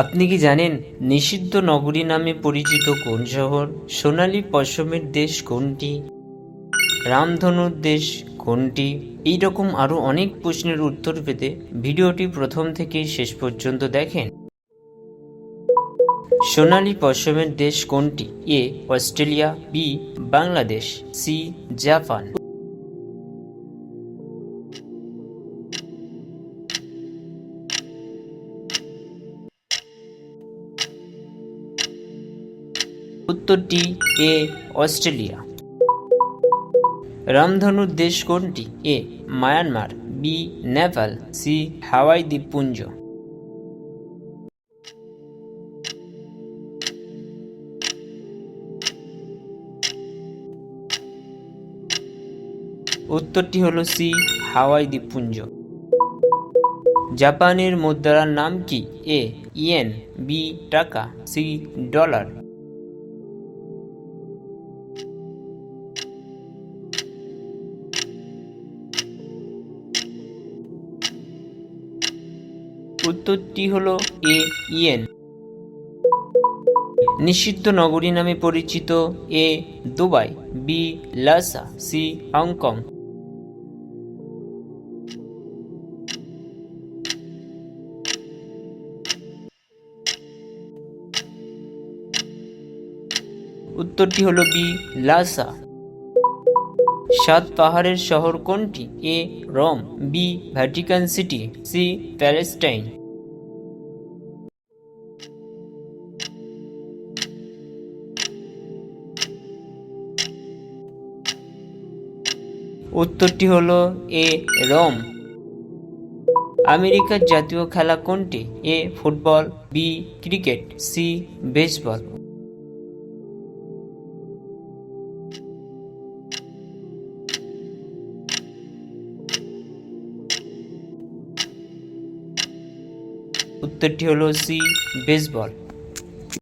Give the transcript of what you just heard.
আপনি কি জানেন নিষিদ্ধ নগরী নামে পরিচিত কোন শহর? সোনালী পশমের দেশ কোনটি? রামধনুর দেশ কোনটি? এই রকম আরও অনেক প্রশ্নের উত্তর পেতে ভিডিওটি প্রথম থেকে শেষ পর্যন্ত দেখেন। সোনালী পশমের দেশ কোনটি? A, Australia, B, Bangladesh, C, Japan. উত্তরটি এ, অস্ট্রেলিয়া। রামধনুর দেশ কোনটি? A, Myanmar, B, Nepal, C, Hawaii দ্বীপপুঞ্জ। উত্তরটি হলো সি, হাওয়াই দ্বীপপুঞ্জ। জাপানের মুদ্রার নাম কি? এ, ইয়েন, বি, টাকা, সি, ডলার। উত্তরটি হলো এ ইয়েন নিষিদ্ধ নগরী নামে পরিচিত A, Dubai, B, Lhasa, C, Hong Kong. উত্তরটি হলো বি, লাসা। সাত পাহাড়ের শহর কোনটি? A, Rome, B, Vatican City, C, Palestine. উত্তরটি হলো এ, রোম। আমেরিকার জাতীয় খেলা কোনটি? A, football, B, cricket, C, baseball. উত্তরটি হলো সি বেসবল।